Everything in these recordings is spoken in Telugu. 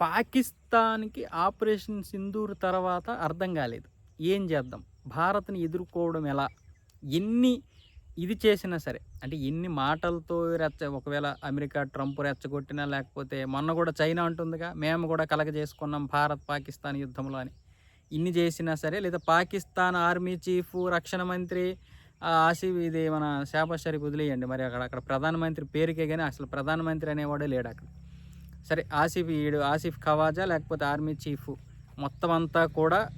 పాకిస్తాన్కి ఆపరేషన్ సింధూర్ తర్వాత అర్థం కాలేదు. ఏం చేద్దాం? భారత్ని ఎదుర్కోవడం ఎలా? ఎన్ని ఇది చేసినా సరే అంటే ఎన్ని మాటలతో రెచ్చ ఒకవేళ అమెరికా ట్రంప్ రెచ్చగొట్టినా లేకపోతే మొన్న కూడా చైనా అంటుందిగా మేము కూడా కలగ చేసుకున్నాం భారత్ పాకిస్తాన్ యుద్ధంలో అని. ఇన్ని చేసినా సరే లేదా పాకిస్తాన్ ఆర్మీ చీఫ్ రక్షణ మంత్రి ఆ ఆసిఫ్ ఇది మన షాబాజ్ షరీఫ్ వదిలేయండి. మరి అక్కడ అక్కడ ప్రధానమంత్రి పేరుకే కానీ అసలు ప్రధానమంత్రి అనేవాడే లేడు అక్కడ. సరే ఆసిఫ్ ఈడు ఆసిఫ్ ఖవాజా లేకపోతే ఆర్మీ చీఫ్ మొత్తం అంతా కూడా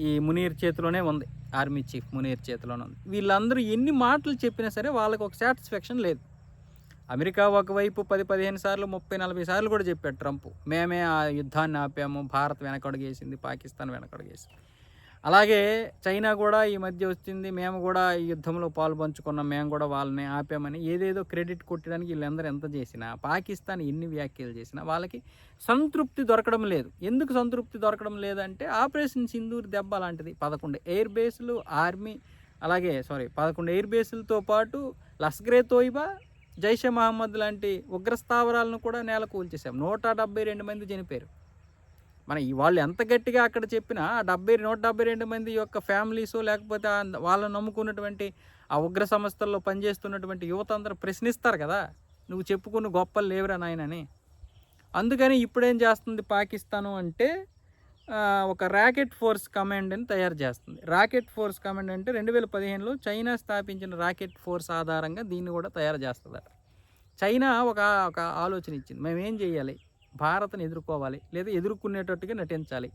ఈ మునీర్ చేతిలోనే ఉంది. ఆర్మీ చీఫ్ మునీర్ చేతిలోనే ఉంది. వీళ్ళందరూ ఎన్ని మాటలు చెప్పినా సరే వాళ్ళకి ఒక సాటిస్ఫాక్షన్ లేదు. అమెరికా ఒకవైపు పది పదిహేను సార్లు ముప్పై నలభై సార్లు కూడా చెప్పాడు ట్రంప్. మేమే ఆ యుద్ధాన్ని ఆపాము భారత్ వెనకడుగేసింది పాకిస్తాన్ వెనకడుగేసింది అలాగే చైనా కూడా ఈ మధ్య వచ్చింది. మేము కూడా ఈ యుద్ధంలో పాలు పంచుకున్నాం. మేము కూడా వాళ్ళని ఆపామని ఏదేదో క్రెడిట్ కొట్టడానికి వీళ్ళందరూ ఎంత చేసినా పాకిస్తాన్ ఎన్ని వ్యాఖ్యలు చేసినా వాళ్ళకి సంతృప్తి దొరకడం లేదు. ఎందుకు సంతృప్తి దొరకడం లేదంటే ఆపరేషన్ సింధూర్ దెబ్బ లాంటిది. పదకొండు ఎయిర్ బేస్లు ఆర్మీ అలాగే సారీ పదకొండు ఎయిర్ బేస్లతో పాటు లస్గ్రే తోయిబా జైషే మహమ్మద్ లాంటి ఉగ్రస్థావరాలను కూడా నేల కూల్చేశాం. నూట డెబ్బై రెండు మంది చనిపోయారు. మన వాళ్ళు ఎంత గట్టిగా అక్కడ చెప్పినా డెబ్బై నూట డెబ్బై రెండు మంది యొక్క ఫ్యామిలీస్ లేకపోతే వాళ్ళని నమ్ముకున్నటువంటి ఆ ఉగ్ర సంస్థల్లో పనిచేస్తున్నటువంటి యువత అందరూ ప్రశ్నిస్తారు కదా నువ్వు చెప్పుకున్న గొప్పలు లేవురా నాయనని అందుకని ఇప్పుడేం చేస్తుంది పాకిస్తాను అంటే ఒక ర్యాకెట్ ఫోర్స్ కమాండ్ అని తయారు చేస్తుంది. రాకెట్ ఫోర్స్ కమాండ్ అంటే రెండు వేల పదిహేనులో చైనా స్థాపించిన రాకెట్ ఫోర్స్ ఆధారంగా దీన్ని కూడా తయారు చేస్తుందట. చైనా ఒక ఒక ఆలోచన ఇచ్చింది. మేము ఏం చేయాలి? భారత్ని ఎదుర్కోవాలి లేదా ఎదుర్కొనేటట్టుగా నటించాలి.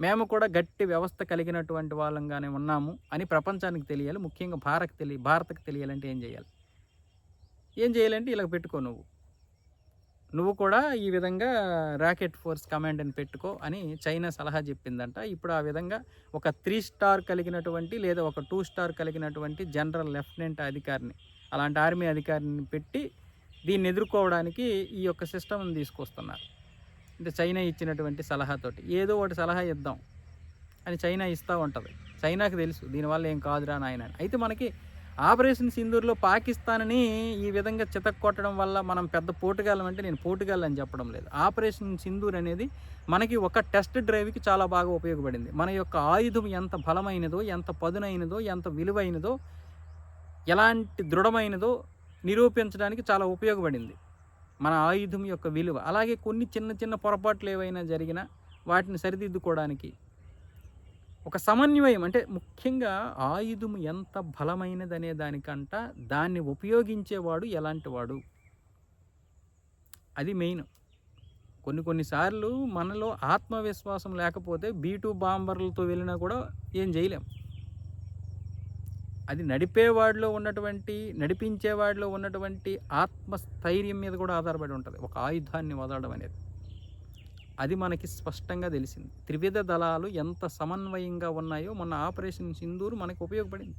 మేము కూడా గట్టి వ్యవస్థ కలిగినటువంటి వాళ్ళంగానే ఉన్నాము అని ప్రపంచానికి తెలియాలి. ముఖ్యంగా భారత్ తెలియ భారత్కి తెలియాలంటే ఏం చేయాలి? ఏం చేయాలంటే ఇలా పెట్టుకో నువ్వు. నువ్వు కూడా ఈ విధంగా రాకెట్ ఫోర్స్ కమాండ్ అని పెట్టుకో అని చైనా సలహా చెప్పిందంట. ఇప్పుడు ఆ విధంగా ఒక త్రీ స్టార్ కలిగినటువంటి లేదా ఒక టూ స్టార్ కలిగినటువంటి జనరల్ లెఫ్టినెంట్ అధికారిని అలాంటి ఆర్మీ అధికారిని పెట్టి దీన్ని ఎదుర్కోవడానికి ఈ యొక్క సిస్టమ్ని తీసుకొస్తున్నారు. అంటే చైనా ఇచ్చినటువంటి సలహాతోటి ఏదో ఒకటి సలహా ఇద్దాం అని చైనా ఇస్తూ ఉంటుంది. చైనాకి తెలుసు దీనివల్ల ఏం కాదురా నాయన అయితే మనకి ఆపరేషన్ సింధూర్లో పాకిస్తాన్ని ఈ విధంగా చితక్కొట్టడం వల్ల మనం పెద్ద పోటుగాలం అంటే నేను పోటుగాలు అని చెప్పడం లేదు. ఆపరేషన్ సింధూర్ అనేది మనకి ఒక టెస్ట్ డ్రైవ్కి చాలా బాగా ఉపయోగపడింది. మన యొక్క ఆయుధం ఎంత బలమైనదో ఎంత పదునైనదో ఎంత విలువైనదో ఎలాంటి దృఢమైనదో నిరూపించడానికి చాలా ఉపయోగపడింది. మన ఆయుధం యొక్క విలువ. అలాగే కొన్ని చిన్న చిన్న పొరపాట్లు ఏవైనా జరిగినా వాటిని సరిదిద్దుకోవడానికి ఒక సమన్వయం అంటే ముఖ్యంగా ఆయుధం ఎంత బలమైనదనే దానికంట దాన్ని ఉపయోగించేవాడు ఎలాంటి వాడు? అది మెయిన్. కొన్ని కొన్నిసార్లు మనలో ఆత్మవిశ్వాసం లేకపోతే బీటూ బాంబర్లతో వెళ్ళినా కూడా ఏం చేయలేం. అది నడిపేవాడిలో ఉన్నటువంటి నడిపించేవాడిలో ఉన్నటువంటి ఆత్మస్థైర్యం మీద కూడా ఆధారపడి ఉంటుంది. ఒక ఆయుధాన్ని వదలడం అనేది. అది మనకి స్పష్టంగా తెలిసింది. త్రివిధ దళాలు ఎంత సమన్వయంగా ఉన్నాయో మొన్న ఆపరేషన్ సింధూరు మనకు ఉపయోగపడింది.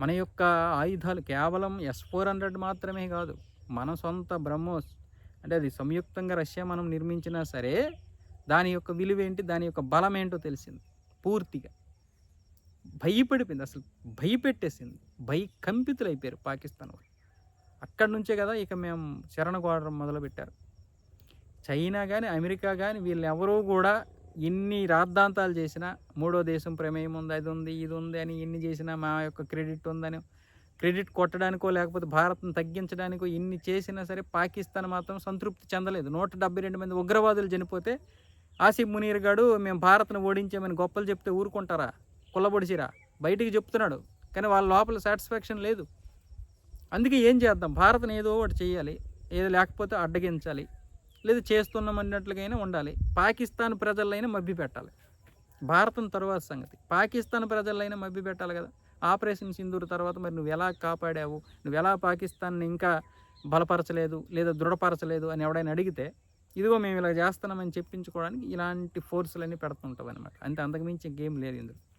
మన యొక్క ఆయుధాలు కేవలం ఎస్ ఫోర్ హండ్రెడ్ మాత్రమే కాదు. మన సొంత బ్రహ్మోస్ అంటే అది సంయుక్తంగా రష్యా మనం నిర్మించినా సరే దాని యొక్క విలువ ఏంటి దాని యొక్క బలం ఏంటో తెలిసింది. పూర్తిగా. భయపడిపోయింది. అసలు భయపెట్టేసింది. భయ కంపితులైపోయారు పాకిస్తాన్ వాళ్ళు. అక్కడి నుంచే కదా ఇక మేము శరణగోడడం మొదలుపెట్టారు. చైనా కానీ అమెరికా కానీ వీళ్ళు ఎవరూ కూడా ఎన్ని రాద్ధాంతాలు చేసినా మూడో దేశం ప్రమేయం ఉంది అది ఉంది ఇది ఉంది అని ఎన్ని చేసినా మా యొక్క క్రెడిట్ ఉందని క్రెడిట్ కొట్టడానికో లేకపోతే భారత్ను తగ్గించడానికో ఎన్ని చేసినా సరే పాకిస్తాన్ మాత్రం సంతృప్తి చెందలేదు. నూట డెబ్బై రెండు మంది ఉగ్రవాదులు చనిపోతే ఆసిఫ్ మునీర్ గారు మేము భారత్ను ఓడించామని గొప్పలు చెప్తే ఊరుకుంటారా? కుల్లబొడిచిరా బయటికి చెప్తున్నాడు. కానీ వాళ్ళ లోపల సాటిస్ఫాక్షన్ లేదు. అందుకే ఏం చేద్దాం? భారత్ని ఏదో ఒకటి చేయాలి. ఏదో లేకపోతే అడ్డగించాలి. లేదా చేస్తున్నాం అన్నట్లుగైనా ఉండాలి. పాకిస్తాన్ ప్రజలైనా మభ్య పెట్టాలి. భారతం తర్వాత సంగతి. పాకిస్తాన్ ప్రజలైనా మభ్య పెట్టాలి కదా. ఆపరేషన్ సింధూర్ తర్వాత మరి నువ్వు ఎలా కాపాడావు? నువ్వు ఎలా పాకిస్తాన్ని ఇంకా బలపరచలేదు? లేదా దృఢపరచలేదు అని ఎవడైనా అడిగితే ఇదిగో మేము ఇలా చేస్తున్నామని చెప్పించుకోవడానికి ఇలాంటి ఫోర్సులన్నీ పెడుతుంటాం అనమాట అంతే అంతకుమించి గేమ్ లేదు ఇందులో.